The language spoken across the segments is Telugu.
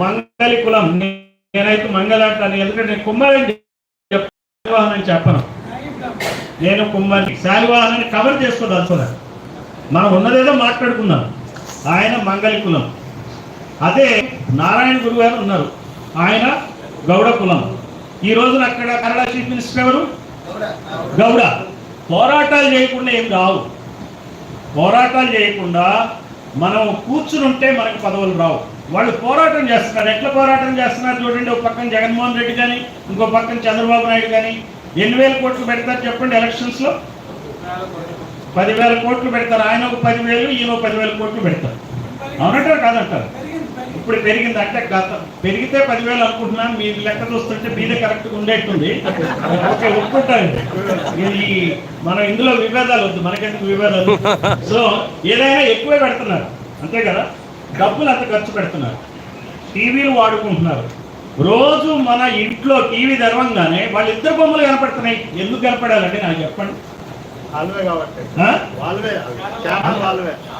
మంగళి కులం నేనైతే మంగళ అంటాను ఎందుకంటే నేను కుమ్మరి శాలివాహనని చెప్పను. నేను కుమ్మరి. శాలివాహనని కవర్ చేసుకోదలుచుకున్నాను మనం ఉన్నదేదో మాట్లాడుకుందాం. ఆయన మంగళి కులం అదే నారాయణ గురువు గారు ఉన్నారు. ఆయన గౌడ కులం ఈ రోజున అక్కడ కన్నడ చీఫ్ మినిస్టర్ ఎవరు? గౌడ. పోరాటాలు చేయకుండా ఏం రావు. పోరాటాలు చేయకుండా మనం కూర్చుని ఉంటే మనకి పదవులు రావు. వాళ్ళు పోరాటం చేస్తున్నారు. ఎట్లా పోరాటం చేస్తున్నారు చూడండి. ఒక పక్కన జగన్మోహన్ రెడ్డి కానీ ఇంకో పక్కన చంద్రబాబు నాయుడు కానీ ఎన్ని వేల కోట్లు పెడతారు చెప్పండి ఎలక్షన్స్లో పదివేల కోట్లు పెడతారు. ఆయన ఒక పదివేలు ఈయన ఒక పదివేల కోట్లు పెడతారు. అవునంటారు కాదంటారు? ఇప్పుడు పెరిగింది అంటే గత పెరిగితే పదివేలు అనుకుంటున్నాను. మీరు లెక్క చూస్తుంటే మీదే కరెక్ట్గా ఉండేట్టుంది. ఓకే ఒప్పుకుంటాను. ఇది మనం ఇందులో విభేదాలు వద్దు. మనకెందుకు విభేదాలు సో ఏదైనా ఎక్కువే పెడుతున్నారు. అంతే కదా? డబ్బులు అంత ఖర్చు పెడుతున్నారు. టీవీలు వాడుకుంటున్నారు. రోజు మన ఇంట్లో టీవీ తెరవంగానే వాళ్ళ ఇద్దరు బొమ్మలు కనపడుతున్నాయి. ఎందుకు కనపడాలండి? నాకు చెప్పండి.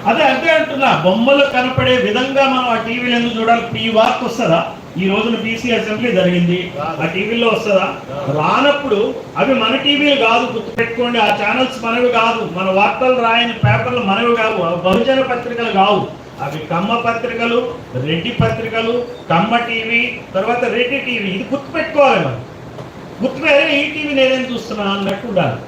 అదే అదే అంటున్నా. బొమ్మలు కనపడే విధంగా మనం ఆ టీవీలో ఎందుకు చూడాలి? ఈ వార్త వస్తుందా? ఈ రోజున బీసీ అసెంబ్లీ జరిగింది. ఆ టీవీలో వస్తుందా? రానప్పుడు అవి మన టీవీలు కాదు గుర్తుపెట్టుకోండి. ఆ ఛానల్స్ మనవి కాదు. మన వార్తలు రాయని పేపర్లు మనవి కావు. బహుజన పత్రికలు కావు. అవి కమ్మ పత్రికలు రెడ్డి పత్రికలు కమ్మ టీవీ తర్వాత రెడ్డి టీవీ. ఇది గుర్తుపెట్టుకోవాలి మనం. గుర్తుపెట్టే ఈ టీవీ నేనేం చూస్తున్నా అన్నట్టు ఉండాలి.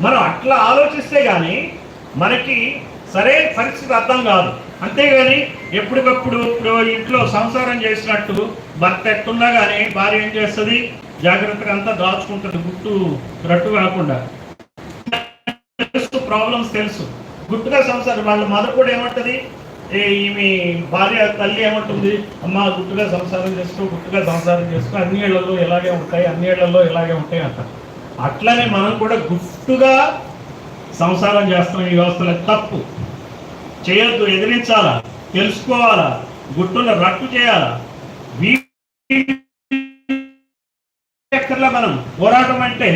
మనం అట్లా ఆలోచిస్తే కానీ మనకి సరైన పరిస్థితి అర్థం కాదు. అంతేగాని ఎప్పటికప్పుడు ఇప్పుడు ఇంట్లో సంసారం చేసినట్టు భర్త ఎట్టున్నా కానీ భార్య ఏం చేస్తుంది? జాగ్రత్తగా అంతా దాచుకుంటుంది గుట్టు రట్టు కాకుండా. తెలుసు ప్రాబ్లమ్స్ తెలుసు. గుట్టుగా సంసారం. వాళ్ళ మదర్ కూడా ఏమంటది? ఈమె భార్య తల్లి ఏమంటుంది? అమ్మ గుట్టుగా సంసారం చేసుకో గుట్టుగా సంసారం చేసుకో అన్ని ఏళ్ళలో ఇలాగే ఉంటాయి అన్ని ఏళ్ళలో ఇలాగే ఉంటాయి అంట. అట్లనే మనం కూడా గుట్టుగా సంసారం చేస్తాం ఈ వ్యవస్థలో. తప్పు. చేయొద్దు ఎదిరించాలా? తెలుసుకోవాలా? గుట్టును రట్టు చేయాలా? ఎక్కర్లా మనం పోరాటం అంటే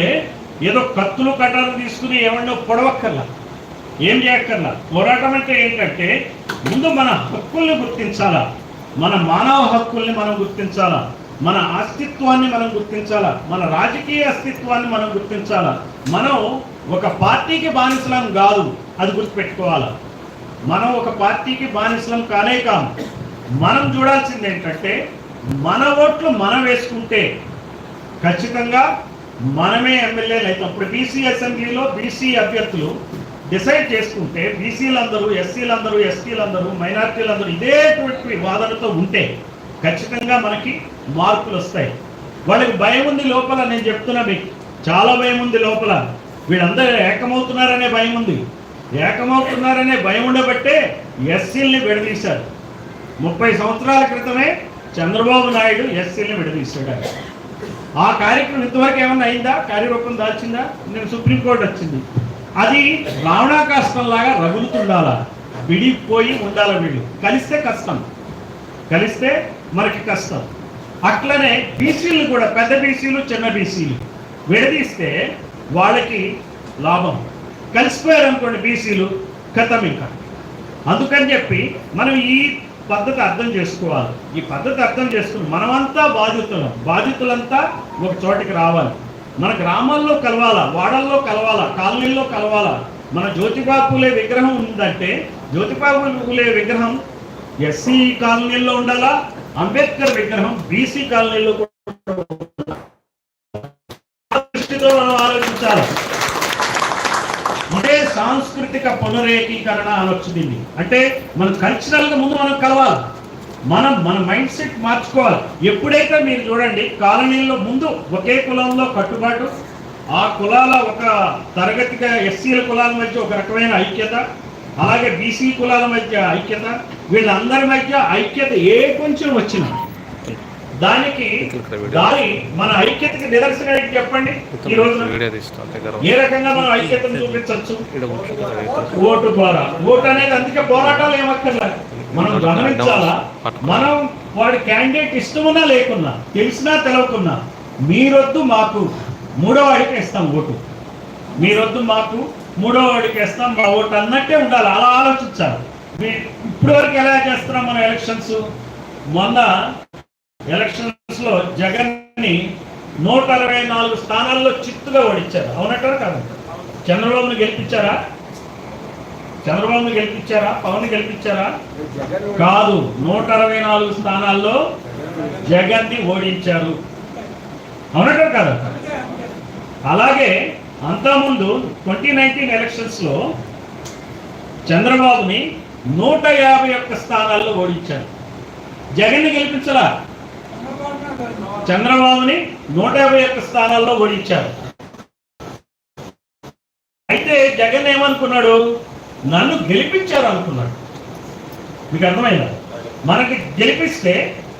ఏదో కత్తులు కట్టాలు తీసుకుని ఏమన్నా పొడవక్కర్లా? ఏం చేయక్కర్లా? పోరాటం అంటే ఏంటంటే ముందు మన హక్కుల్ని గుర్తించాలా? మన మానవ హక్కుల్ని మనం గుర్తించాలా? మన అస్తిత్వాన్ని మనం గుర్తించాలా? మన రాజకీయ అస్తిత్వాన్ని మనం గుర్తించాలా? మనం ఒక పార్టీకి బానిసలం కాదు అది గుర్తుపెట్టుకోవాలా? మనం ఒక పార్టీకి బానిసలం కానే కాము. మనం చూడాల్సింది ఏంటంటే మన ఓట్లు మనం వేసుకుంటే ఖచ్చితంగా మనమే ఎమ్మెల్యేలు అయితే అప్పుడు బీసీ అసెంబ్లీలో బీసీ అభ్యర్థులు డిసైడ్ చేసుకుంటే బీసీలందరూ ఎస్సీలందరూ ఎస్టీలందరూ మైనార్టీలందరూ ఇదేటువంటి వాదనతో ఉంటే ఖచ్చితంగా మనకి మార్కులు వస్తాయి. వాళ్ళకి భయం ఉంది లోపల నేను చెప్తున్నా మీకు. చాలా భయం ఉంది లోపల. వీళ్ళందరూ ఏకమవుతున్నారనే భయం ఉంది. ఏకమవుతున్నారనే భయం ఉండబట్టే ఎస్సీల్ని విడదీశారు. ముప్పై సంవత్సరాల క్రితమే చంద్రబాబు నాయుడు ఎస్సీల్ని విడదీశాడు. ఆ కార్యక్రమం ఇంతవరకు ఏమన్నా అయిందా? కార్యరూపం దాల్చిందా? నేను సుప్రీంకోర్టు వచ్చింది. అది రావణాకాష్టం లాగా రగులుతుండాలా? విడిపోయి ఉండాల వీళ్ళు? కలిస్తే కష్టం. కలిస్తే మనకి కష్టం. అట్లనే బీసీలు కూడా పెద్ద బీసీలు చిన్న బీసీలు విడదీస్తే వాళ్ళకి లాభం. కలిసిపోయారు అనుకోండి బీసీలు కథం ఇంకా. అందుకని చెప్పి మనం ఈ పద్ధతి అర్థం చేసుకోవాలి. ఈ పద్ధతి అర్థం చేసుకుని మనమంతా బాధితులం. బాధితులంతా ఒక చోటికి రావాలి. మన గ్రామాల్లో కలవాలా వాడల్లో కలవాలా కాలనీల్లో కలవాలా? మన జ్యోతిబా పూలే విగ్రహం ఉందంటే జ్యోతిబా పూలే విగ్రహం ఎస్సీ కాలనీల్లో ఉండాలా? అంబేద్కర్ విగ్రహం బీసీ కాలనీలో కూడా దృష్టితో మనం ఆలోచించాలి? ఇదే సాంస్కృతిక పునరేకీకరణ అనొచ్చు దీన్ని. అంటే మన కల్చరల్గా ముందు మనం కలవాలి. మనం మన మైండ్ సెట్ మార్చుకోవాలి. ఎప్పుడైతే మీరు చూడండి కాలనీలో ముందు ఒకే కులంలో కట్టుబాటు ఆ కులాల ఒక తరగతిగా ఎస్సీల కులాల మధ్య ఒక రకమైన ఐక్యత అలాగే బీసీ కులాల మధ్య ఐక్యత వీళ్ళందరి మధ్య ఐక్యత ఏ కొంచెం వచ్చినా దానికి దాని మన ఐక్యతకి నిదర్శనం ఏంటి చెప్పండి? ఈ దగ్గర ఏ రకంగా మనం ఐక్యతను చూపించవచ్చు. ఓటు ద్వారా. ఓటు అనేది అందుకే పోరాటాలు ఏమక్కర్లేదు మనం గమనించాలా? మనం వాడి క్యాండిడేట్ ఇష్టమున్నా లేకున్నా తెలిసినా తెలవకున్నా మీరొద్దు మాకు మూడో వాడికి ఇస్తాం ఓటు. మీరొద్దు మాకు మూడో వాడికి ఇస్తాం మా ఓటు అన్నట్టే ఉండాలి. అలా ఆలోచించాలి. మీ- ఇప్పటి వరకు ఎలా చేస్తున్నాం మన ఎలక్షన్స్? మొన్న ఎలక్షన్స్లో జగన్ని నూట అరవై నాలుగు స్థానాల్లో చిత్తుగా ఓడించారు. అవునట్టారా కాదంట చంద్రబాబును గెలిపించారా? చంద్రబాబును గెలిపించారా? పవన్ గెలిపించారా? కాదు నూట అరవై నాలుగు స్థానాల్లో జగన్ని ఓడించారు. అవునంటారు కాదు? అలాగే అంతకుముందు ట్వంటీ నైన్టీన్ ఎలక్షన్స్లో చంద్రబాబుని నూట యాభై ఒక్క స్థానాల్లో ఓడించారు. జగన్ని చంద్రబాబుని నూట యాభై ఒక్క స్థానాల్లో ఓడించారు. అయితే జగన్ ఏమనుకున్నాడు? నన్ను గెలిపించారు అనుకున్నాడు. మీకు అర్థమైందా? మనకి గెలిపిస్తే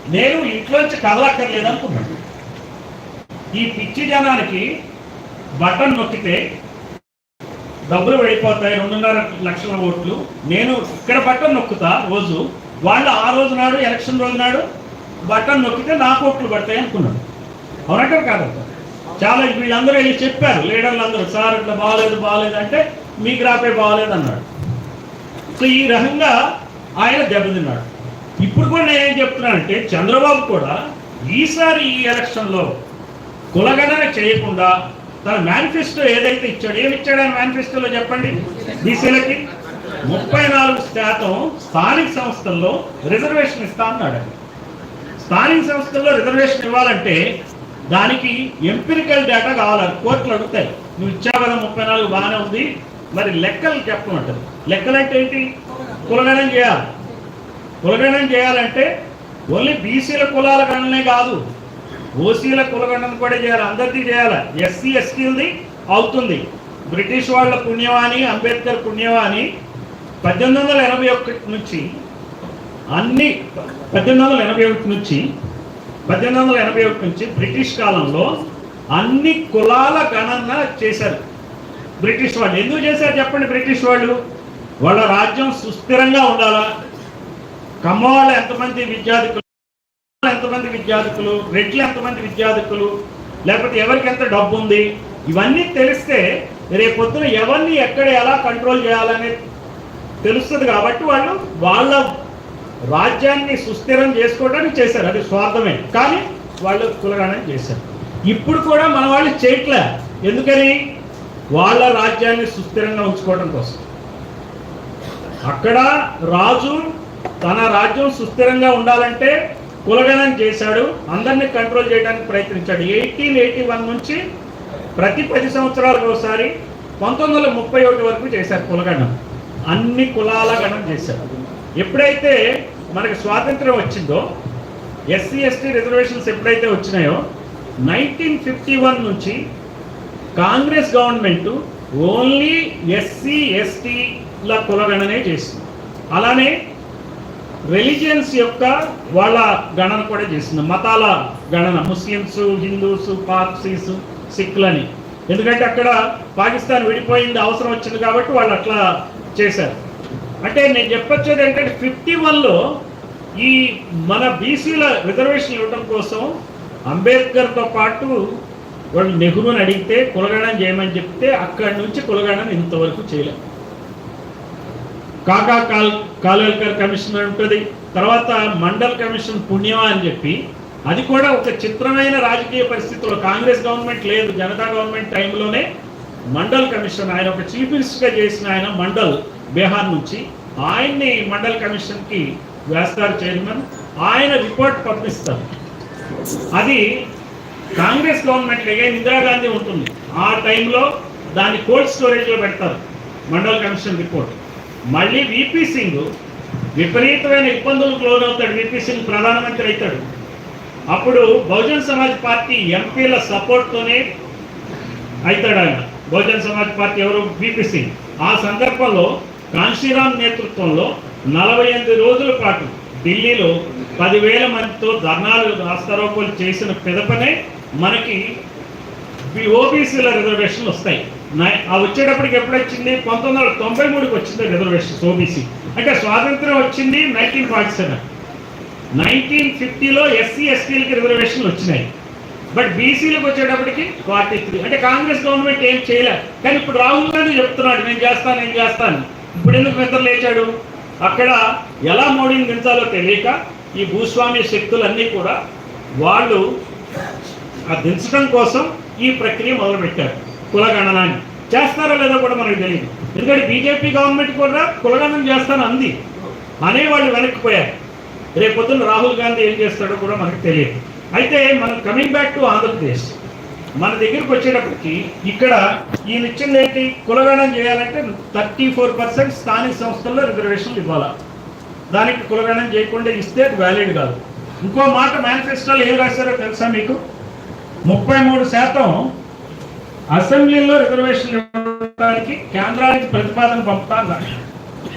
నేను ఇంట్లోంచి కదలక్కర్లేదు అనుకున్నాడు. ఈ పిచ్చి జనానికి బటన్ నొక్కితే డబ్బులు వెళ్ళిపోతాయి రెండున్నర లక్షల ఓట్లు. నేను ఇక్కడ బటన్ నొక్కుతా రోజు. వాళ్ళు ఆ రోజు నాడు ఎలక్షన్ రోజు నాడు బటన్ నొక్కితే నాకు ఓట్లు పడతాయి అనుకున్నాడు. అవునంటారు కాదు చాలా వీళ్ళందరూ వెళ్ళి చెప్పారు లీడర్లు అందరూ సార్ ఇట్లా బాగాలేదు బాగాలేదు అంటే మీ గ్రాపే బాగాలేదు అన్నాడు. సో ఈ రకంగా ఆయన దెబ్బతిన్నాడు. ఇప్పుడు కూడా నేనేం చెప్తున్నానంటే చంద్రబాబు కూడా ఈసారి ఈ ఎలక్షన్లో కులగణన చేయకుండా తన మేనిఫెస్టో ఏదైతే ఇచ్చాడు ఏమి ఇచ్చాడు ఆయన మేనిఫెస్టోలో చెప్పండి? బీసీలకి ముప్పై నాలుగు శాతం స్థానిక సంస్థల్లో రిజర్వేషన్ ఇస్తా అన్నాడు స్థానిక సంస్థల్లో రిజర్వేషన్ ఇవ్వాలంటే దానికి ఎంపిరికల్ డేటా కావాలి. కోర్టులు అడుగుతాయి. నువ్వు ఇచ్చావు కదా ముప్పై నాలుగు బాగానే ఉంది. మరి లెక్కలు చెప్పమంటారు లెక్కలు అంటే ఏంటి? కులగణం చేయాలి. కులగణం చేయాలంటే ఓన్లీ బీసీల కులాల గణనే కాదు. ఓసీల కులగణన కూడా చేయాలి. అందరిది చేయాలి. ఎస్సీ ఎస్టీలది అవుతుంది. బ్రిటిష్ వాళ్ళ పుణ్యవాణి అంబేద్కర్ పుణ్యవాణి పద్దెనిమిది వందల ఎనభై ఒకటి నుంచి అన్ని పద్దెనిమిది వందల ఎనభై ఒకటి నుంచి పద్దెనిమిది వందల ఎనభై ఒకటి నుంచి బ్రిటిష్ కాలంలో అన్ని కులాల గణన చేశారు. బ్రిటిష్ వాళ్ళు. ఎందుకు చేశారు చెప్పండి బ్రిటిష్ వాళ్ళు? వాళ్ళ రాజ్యం సుస్థిరంగా ఉండాలా? కమ్మవాళ్ళు ఎంతమంది విద్యార్థులు ఎంతమంది విద్యార్థులు రెడ్లు ఎంతమంది విద్యార్థులు లేకపోతే ఎవరికి ఎంత డబ్బు ఉంది? ఇవన్నీ తెలిస్తే రేపు పొద్దున ఎవరిని ఎక్కడ ఎలా కంట్రోల్ చేయాలనేది తెలుస్తుంది కాబట్టి వాళ్ళు వాళ్ళ రాజ్యాన్ని సుస్థిరం చేసుకోవడానికి చేశారు. అది స్వార్థమే. కానీ వాళ్ళు కులగానే చేశారు. ఇప్పుడు కూడా మన వాళ్ళు చేయట్లే. ఎందుకని? వాళ్ళ రాజ్యాన్ని సుస్థిరంగా ఉంచుకోవడం కోసం. అక్కడ రాజు తన రాజ్యం సుస్థిరంగా ఉండాలంటే కులగణం చేశాడు. అందరినీ కంట్రోల్ చేయడానికి ప్రయత్నించాడు. ఎయిటీన్ ఎయిటీ వన్ నుంచి ప్రతి పది సంవత్సరాలకు ఒకసారి పంతొమ్మిది వందల ముప్పై ఒకటి వరకు చేశారు కులగణం అన్ని కులాల గణం చేశారు. ఎప్పుడైతే మనకు స్వాతంత్రం వచ్చిందో ఎస్సీ ఎస్టీ రిజర్వేషన్స్ ఎప్పుడైతే వచ్చినాయో నైన్టీన్ ఫిఫ్టీ వన్ నుంచి కాంగ్రెస్ గవర్నమెంట్ ఓన్లీ ఎస్సీ ఎస్టీల కులగణనే చేసింది. అలానే రిలీజియన్స్ యొక్క వాళ్ళ గణన కూడా చేసింది. మతాల గణన ముస్లిమ్స్ హిందూస్ పార్సీస్ సిక్లని. ఎందుకంటే అక్కడ పాకిస్తాన్ విడిపోయింది అవసరం వచ్చింది కాబట్టి వాళ్ళు అట్లా చేశారు. అంటే నేను చెప్పొచ్చేది ఏంటంటే ఫిఫ్టీ వన్లో ఈ మన బీసీల రిజర్వేషన్ ఇవ్వడం కోసం అంబేద్కర్తో పాటు వాళ్ళు నెహ్రూని అడిగితే కులగణం చేయమని చెప్తే అక్కడి నుంచి కులగణం ఇంతవరకు చేయలేదు. కాకా కాల్ కాలేల్కర్ కమిషన్ ఉంటుంది. తర్వాత మండల్ కమిషన్ పుణ్యమా అని చెప్పి అది కూడా ఒక చిత్రమైన రాజకీయ పరిస్థితుల్లో కాంగ్రెస్ గవర్నమెంట్ లేదు. జనతా గవర్నమెంట్ టైంలోనే మండల్ కమిషన్ ఆయన ఒక చీఫ్ మినిస్టర్గా చేసిన ఆయన మండల్ బీహార్ నుంచి ఆయన్ని మండల్ కమిషన్కి వేస్తారు చైర్మన్. ఆయన రిపోర్ట్ పంపిస్తారు. అది కాంగ్రెస్ గవర్నమెంట్ అగైన్ ఇందిరాగాంధీ ఉంటుంది ఆ టైంలో దాన్ని కోల్డ్ స్టోరేజ్లో పెడతారు మండల్ కమిషన్ రిపోర్ట్. మళ్ళీ విపి సింగ్ విపరీతమైన ఇబ్బందులకు లోనవుతాడు విపి సింగ్ ప్రధానమంత్రి అవుతాడు. అప్పుడు బహుజన్ సమాజ్ పార్టీ ఎంపీల సపోర్ట్తోనే అవుతాడు ఆయన. బహుజన్ సమాజ్ పార్టీ ఎవరు? విపి సింగ్ ఆ సందర్భంలో కాంశీరామ్ నేతృత్వంలో నలభై ఎనిమిది రోజుల పాటు ఢిల్లీలో పదివేల మందితో ధర్నాలు రాస్తారోకోలు చేసిన పిదపనే మనకి ఓబీసీల రిజర్వేషన్లు వస్తాయి. నై- ఆ వచ్చేటప్పటికి ఎప్పుడొచ్చింది? పంతొమ్మిది వందల తొంభై మూడుకి వచ్చింది రిజర్వేషన్ ఓబీసీ. అంటే స్వాతంత్రం వచ్చింది నైన్టీన్ ఫార్టీ సెవెన్ నైన్టీన్ ఫిఫ్టీలో ఎస్సీ ఎస్టీలకి రిజర్వేషన్లు వచ్చినాయి. బట్ బీసీలకు వచ్చేటప్పటికి ఫార్టీ త్రీ అంటే కాంగ్రెస్ గవర్నమెంట్ ఏం చేయలేదు కానీ ఇప్పుడు రాహుల్ గాంధీ చెప్తున్నాడు నేను చేస్తాను నేను చేస్తాను. ఇప్పుడు ఎందుకు నిద్ర లేచాడు? అక్కడ ఎలా మోడీని దించాలో తెలియక ఈ భూస్వామ్య శక్తులన్నీ కూడా వాళ్ళు ఆ దించడం కోసం ఈ ప్రక్రియ మొదలుపెట్టారు. కులగణనాన్ని చేస్తారో లేదో కూడా మనకు తెలియదు. ఎందుకంటే బీజేపీ గవర్నమెంట్ కూడా కులగణం చేస్తాను అంది. అనే వాళ్ళు వెనక్కిపోయారు రేపు పొద్దున్న రాహుల్ గాంధీ ఏం చేస్తాడో కూడా మనకు తెలియదు. అయితే మనం కమింగ్ బ్యాక్ టు ఆంధ్రప్రదేశ్. మన దగ్గరికి వచ్చేటప్పటికి ఇక్కడ ఈయన ఇచ్చింది ఏంటి? కులగణం చేయాలంటే థర్టీ ఫోర్ పర్సెంట్ స్థానిక సంస్థల్లో రిజర్వేషన్లు ఇవ్వాలి? దానికి కులగణం చేయకుండా ఇస్తే అది వ్యాలిడ్ కాదు. ఇంకో మాట మేనిఫెస్టోలో ఏం రాశారో తెలుసా మీకు? ముప్పై మూడు శాతం అసెంబ్లీలో రిజర్వేషన్ ఇవ్వడానికి కేంద్రానికి ప్రతిపాదన పంపుతా అన్నారు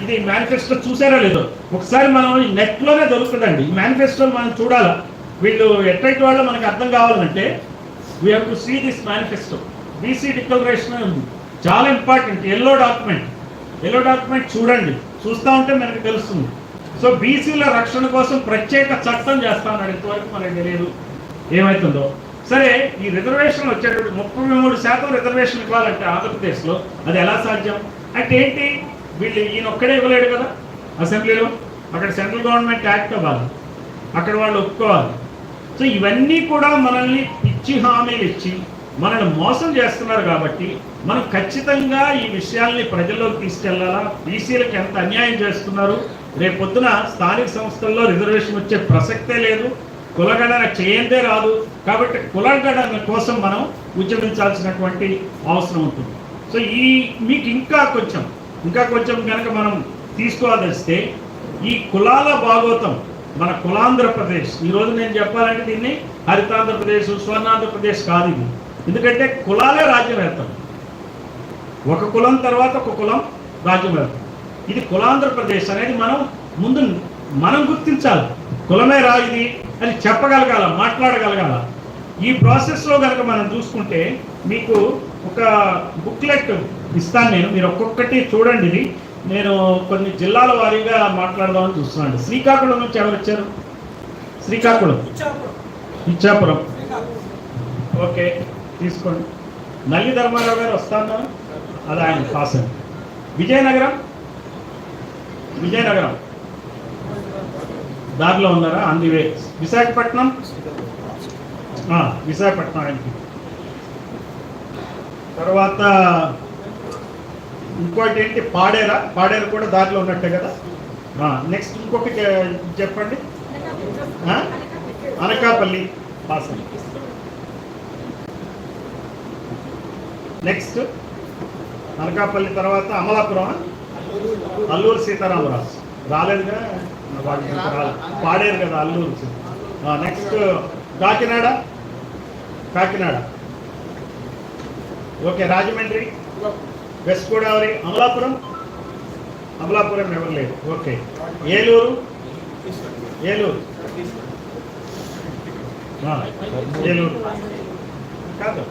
ఇది మేనిఫెస్టో చూసారో లేదో? ఒకసారి మనం నెట్లోనే దొరుకుతుందండి. ఈ మేనిఫెస్టో మనం చూడాలా? వీళ్ళు ఎట్టయితే వాళ్ళు మనకు అర్థం కావాలంటే we have to see this manifesto BC declaration చాలా important yellow document yellow document చూడండి. చూస్తూ ఉంటే మనకు తెలుస్తుంది. సో బీసీల రక్షణ కోసం ప్రత్యేక చట్టం చేస్తా ఉన్నాడు. ఇంతవరకు మనకు తెలియదు. ఏమవుతుందో సరే ఈ రిజర్వేషన్ వచ్చేటప్పుడు ముప్పై మూడు శాతం రిజర్వేషన్ ఇవ్వాలంటే ఆంధ్రప్రదేశ్లో అది ఎలా సాధ్యం? అంటే ఏంటి? వీళ్ళు ఈయన ఒక్కడే ఇవ్వలేడు కదా? అసెంబ్లీలో అక్కడ సెంట్రల్ గవర్నమెంట్ యాక్ట్ అవ్వాలి. అక్కడ వాళ్ళు ఒప్పుకోవాలి. సో ఇవన్నీ కూడా మనల్ని ఇచ్చి హామీలు ఇచ్చి మనల్ని మోసం చేస్తున్నారు కాబట్టి మనం ఖచ్చితంగా ఈ విషయాల్ని ప్రజల్లోకి తీసుకెళ్ళాలా? బీసీలకు ఎంత అన్యాయం చేస్తున్నారు? రేపు పొద్దున స్థానిక సంస్థల్లో రిజర్వేషన్ వచ్చే ప్రసక్తే లేదు. కులగణన చేయందే రాదు. కాబట్టి కులగణన కోసం మనం ఉద్యమించాల్సినటువంటి అవసరం ఉంటుంది. సో ఈ మీకు ఇంకా కొంచెం ఇంకా కొంచెం కనుక మనం తీసుకోవాల్స్తే ఈ కులాల భాగోతం మన కులాంధ్రప్రదేశ్. ఈ రోజు నేను చెప్పాలంటే దీన్ని హరితాంధ్రప్రదేశ్ స్వర్ణాంధ్రప్రదేశ్ కాదు ఇది. ఎందుకంటే కులాలే రాజ్యం ఒక కులం తర్వాత ఒక కులం రాజ్యం వెళ్తాం ఇది కులాంధ్రప్రదేశ్ అనేది మనం ముందు మనం గుర్తించాలి. కులమే రా ఇది అని చెప్పగలగాల మాట్లాడగలగాల. ఈ ప్రాసెస్లో కనుక మనం చూసుకుంటే మీకు ఒక బుక్లెట్ ఇస్తాను నేను. మీరు ఒక్కొక్కటి చూడండి ఇది. నేను కొన్ని జిల్లాల వారీగా మాట్లాడదామని చూస్తున్నాను. శ్రీకాకుళం నుంచి ఎవరు వచ్చారు? శ్రీకాకుళం. ఇచ్చాపురం. ఓకే తీసుకోండి. నల్లి ధర్మారావు గారు వస్తాను అది ఆయన పాస్ విజయనగరం? విజయనగరం. దారిలో ఉన్నారా? On the way Visakhapatnam? Visakhapatnam ఆయనకి. తర్వాత ఇంకోటి ఏంటి? పాడేరా? పాడేరు కూడా దారిలో ఉన్నట్టే కదా? నెక్స్ట్ ఇంకొకటి చెప్పండి. అనకాపల్లి పాస్ నెక్స్ట్ అనకాపల్లి తర్వాత అమలాపురం అల్లూరు సీతారామరాజు. రాలేదుగా? పాడేరు కదా Alluru next Kakinada? Kakinada. Okay Rajahmundry? West Godavari Amalapuram. Amalapuram ఎవరు లేదు ఓకే. ఏలూరు? ఏలూరు. ఏలూరు. కాదు.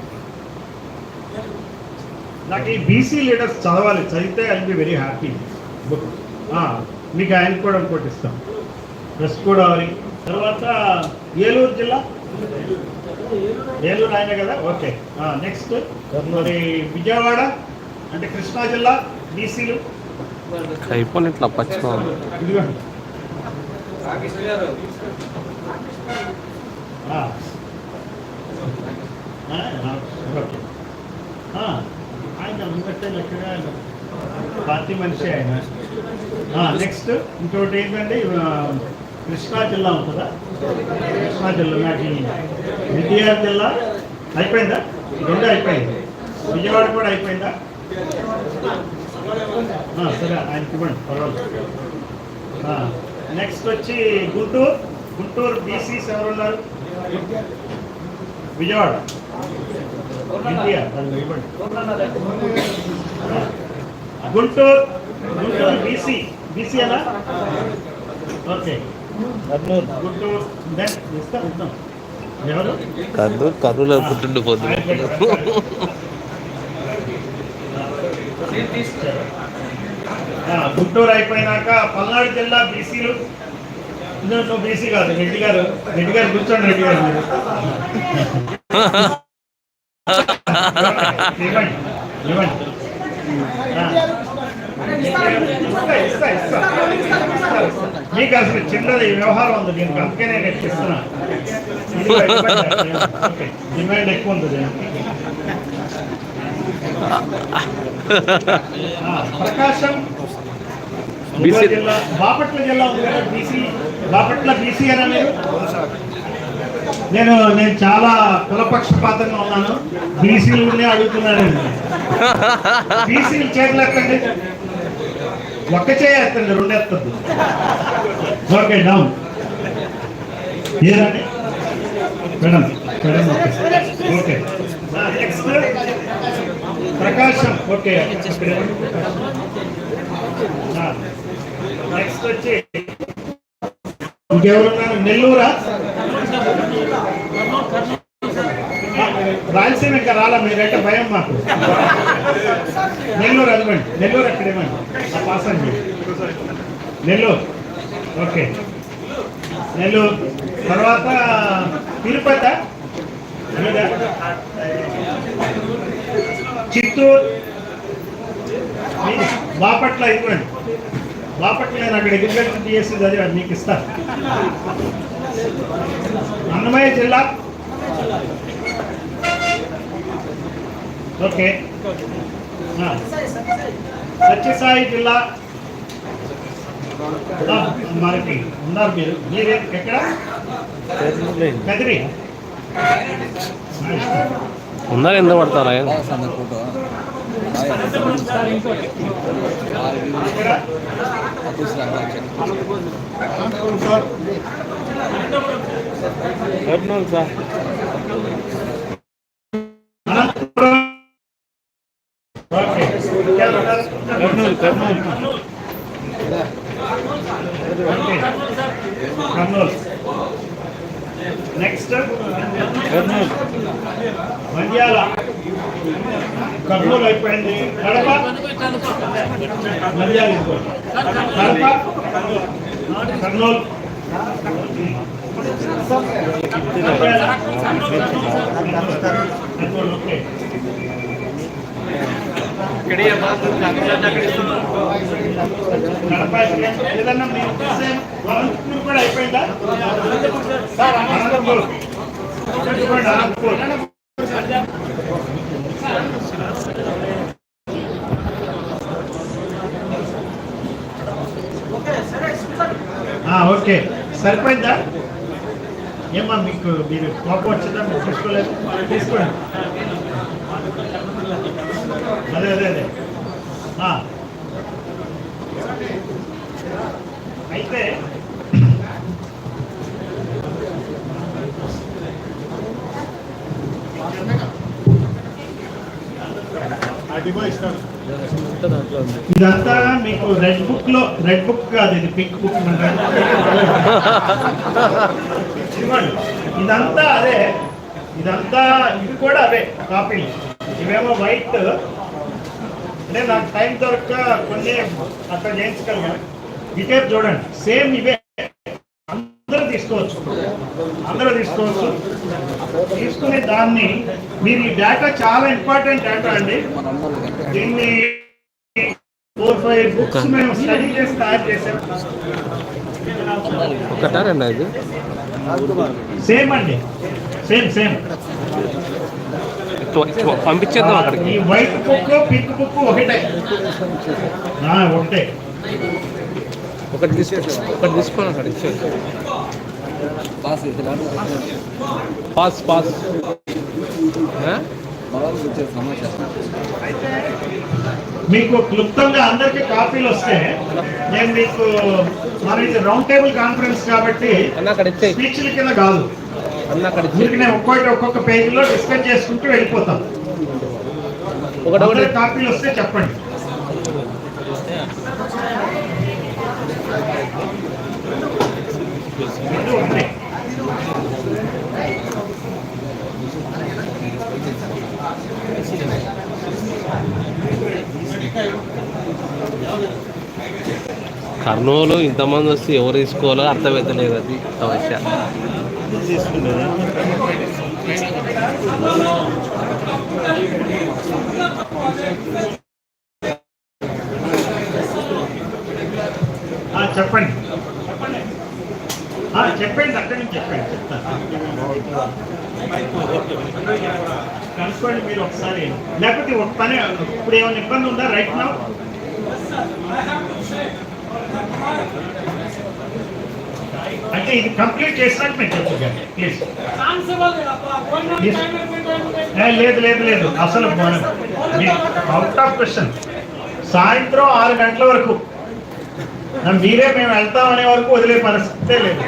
నాకు ఈ బీసీ లీడర్స్ చదవాలి చదివితే I be very happy book మీకు ఆయన కూడా ఇంకోటి ఇస్తాం. వెస్ట్ గోదావరి. తర్వాత ఏలూరు జిల్లా? ఏలూరు ఆయన కదా? ఓకే. నెక్స్ట్ మరి విజయవాడ? అంటే కృష్ణా జిల్లా బీసీలు. అయిపోయి ఇట్లా ఆయన ఉన్నట్టే లెక్కగా పార్టీ మనిషి ఆయన. నెక్స్ట్ ఇంకోటి ఏంటంటే కృష్ణా జిల్లా ఉంటుందా? కృష్ణా జిల్లా నాకు ఎన్టీఆర్ జిల్లా అయిపోయిందా? రెండు అయిపోయింది. విజయవాడ కూడా అయిపోయిందా? సరే ఆయనకి ఇవ్వండి పర్వాలేదు. నెక్స్ట్ వచ్చి గుంటూరు. గుంటూరు బీసీస్ ఎవరు ఉన్నారు? విజయవాడ. గుంటూరు గుంటూరు బీసీ బీసీ అలా? ఓకే. గుంటూరు ఇస్తాం ఇస్తాం. ఎవరు? కర్నూలు కర్నూలు ఆ, గుంటూరు అయిపోయినాక పల్నాడు జిల్లా బీసీలు నువ్వు బీసీ కాదు రెడ్డి గారు రెడ్డి గారు కూర్చోండి రెడ్డి గారు. మీరు మీకు అసలు చిన్నది వ్యవహారం ఉంది దీనికి అందుకే నేను ఎక్కువ డిమాండ్ ఎక్కువ ఉంది దీనికి. ప్రకాశం BC. జిల్లా బాపట్ల జిల్లా ఉంది కదా బీసీ బాపట్ల బీసీ అనా మీరు? నేను నేను చాలా కులపక్షపాతంగా ఉన్నాను. బీసీలు అడుగుతున్నాను బీసీలు చేతులు ఎత్తండి. ఒక్క చేయ ఎత్తండి రెండు ఎత్తద్దు. Okay down. ఏదండి? Madam madam okay. Okay. Prakasam okay. Next వచ్చి ఇంకెవరున్నారు? నెల్లూరా? రాయలసీమ ఇంకా రాలా మీరంటే భయం మాకు. నెల్లూరు అదివ్వండి నెల్లూరు అక్కడ ఇవ్వండి ఆ పాస్ అండి నెల్లూరు. ఓకే. నెల్లూరు. తర్వాత తిరుపతి? చిత్తూరు? బాపట్ల ఇవ్వండి. బాపట్ల నేను అక్కడ అగ్రికల్చర్ టీఎస్సీ చదివాను మీకు ఇస్తాను. అన్నమయ్య జిల్లా? ఓకే. సత్యసాయి జిల్లా? మనకి ఉన్నారు మీరు. మీరు ఎక్కడ? కదిరి ఉన్నారు ఎంత పడతారా ఎక్కడ? Sir Anantapuram okay Kurnool Kurnool okay Kurnool next Kurnool. Mandyala Kurnool అయిపోయింది. కడప. మండ్యాల. కడప. కర్నూలు. కర్నూలు ఓకే. కడప కూడా అయిపోయిందా? Sir okay. సరిపోయిందా? ఏమ్మా మీకు మీరు కోపం వచ్చిందా? మీరు తీసుకోలేదు తీసుకోండి. అదే అదే అదే. అయితే ఇదంతా మీకు రెడ్ బుక్లో రెడ్ బుక్ కాదు ఇది పింక్ బుక్ ఇదంతా అదే. ఇదంతా ఇది కూడా అవే కాపీలు. ఇవేమో వైట్ అంటే నాకు టైం దొరక్క కొన్ని అక్కడ చేయించగలిగాను ఇటే చూడండి సేమ్ ఇవే. అందరూ తీసుకోవచ్చు. అందరూ తీసుకోవచ్చు. తీసుకుని దాన్ని మీరు ఈ డేటా చాలా ఇంపార్టెంట్ డేటా అండి. దీన్ని ఫోర్ ఫైవ్ బుక్స్ మేము స్టడీ చేసి తయారు చేసాం ఒకటా రెండా ఇది? సేమ్ అండి. సేమ్ సేమ్ పంపించేద్దాం ఈ అక్కడికి వైట్ బుక్ పింక్ బుక్ ఒకటే. ఒకటే. ఒకటి తీసుకో ఒకటి అక్కడ ఇచ్చేది పాస్ పాస్ ఆ? మీకు క్లుప్తంగా అందరికీ కాపీలు వస్తే నేను మీకు మన ఇది రౌండ్ టేబుల్ కాన్ఫరెన్స్ కాబట్టి స్పీచ్ల కింద కాదు. ఒక్కొక్కటి ఒక్కొక్క పేజీలో డిస్కస్ చేసుకుంటూ వెళ్ళిపోతాం. ఒకటి కాపీలు వస్తే చెప్పండి. కర్నూలు ఇంతమంది వస్తే ఎవరు తీసుకోవాలో అర్థమవుతలేదు అది. సమస్య చెప్పండి. చెప్పండి అక్కడి నుంచి చెప్పండి కలుసుకోండి మీరు ఒకసారి. లేకపోతే ఒక పని ఇప్పుడు ఏమైనా ఇబ్బంది ఉందా రైట్ నా ఇది కంప్లీట్ చేసినాక మీకు చెప్పగండి ప్లీజ్ లేదు లేదు లేదు. అసలు అవుట్ ఆఫ్ క్వశ్చన్ సాయంత్రం ఆరు గంటల వరకు. మీరే మేము వెళ్తాం అనే వరకు వదిలే పరిస్థితే లేదు.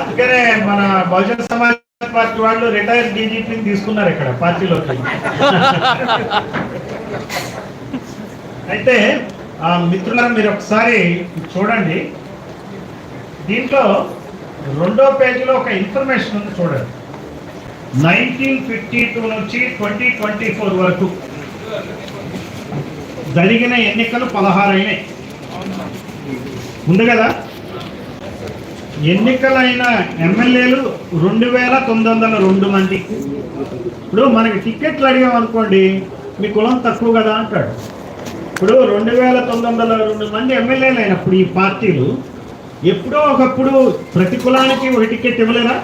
అందుకనే మన బహుజన సమాజ్ పార్టీ వాళ్ళు రిటైర్డ్ డీజీపీని తీసుకున్నారు ఇక్కడ పార్టీలోకి. అయితే ఆ, మిత్రులారా మీరు ఒకసారి చూడండి. దీంట్లో రెండో పేజీలో ఒక ఇన్ఫర్మేషన్ ఉంది చూడండి. నైన్టీన్ ఫిఫ్టీ టూ నుంచి ట్వంటీ ట్వంటీ ఫోర్ వరకు జరిగిన ఎన్నికలు పదహారు అయినాయి ఉంది కదా? ఎన్నికలైన ఎమ్మెల్యేలు రెండు వేల తొమ్మిది వందల రెండు మంది. ఇప్పుడు మనకి టికెట్లు అడిగామనుకోండి మీ కులం తక్కువ కదా అంటాడు. ఇప్పుడు రెండు వేల తొమ్మిది వందల రెండు మంది ఎమ్మెల్యేలు అయినప్పుడు ఈ పార్టీలు ఎప్పుడో ఒకప్పుడు ప్రతి కులానికి ఒక టికెట్ ఇవ్వలేరా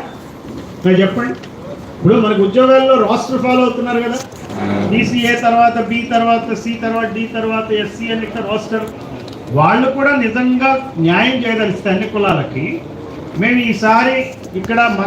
నాకు చెప్పండి. ఇప్పుడు మనకు ఉద్యోగాల్లో రాష్ట్ర ఫాలో అవుతున్నారు కదా. బీసీఏ తర్వాత బి తర్వాత సి తర్వాత డి తర్వాత ఎస్సీ అని రోస్టర్ వాళ్ళు కూడా నిజంగా న్యాయం చేయదలిస్తే అన్ని కులాలకి. మేము ఈసారి ఇక్కడ